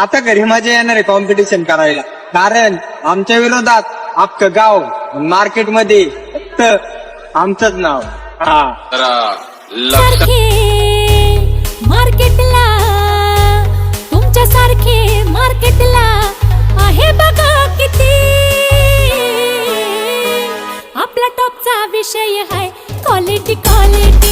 आता घरी मजा येणार आहे कॉम्पिटिशन करायला. कारण आमच्या विरोधात अख्खं गाव मार्केटमध्ये फक्त आमचंच नाव. हा. लक्ष सारखे मार्केटला तुमच्या सारखे मार्केटला आहे बघा किती. आपला टॉपचा विषय आहे क्वालिटी क्वालिटी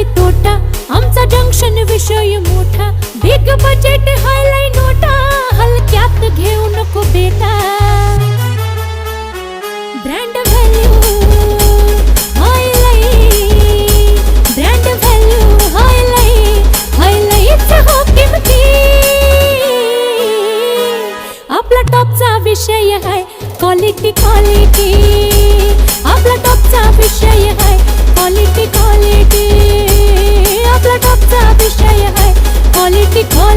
नसतोय तोटा. आमचा जंक्शन विषय मोठा. बिग बजेट हायलाय नोटा. हलक्यात घेऊ नको बेटा. ब्रँड व्हॅल्यू ब्रँड व्हॅल्यू आपला टॉपचा विषय आहे क्वालिटी क्वालिटी क्वालिटी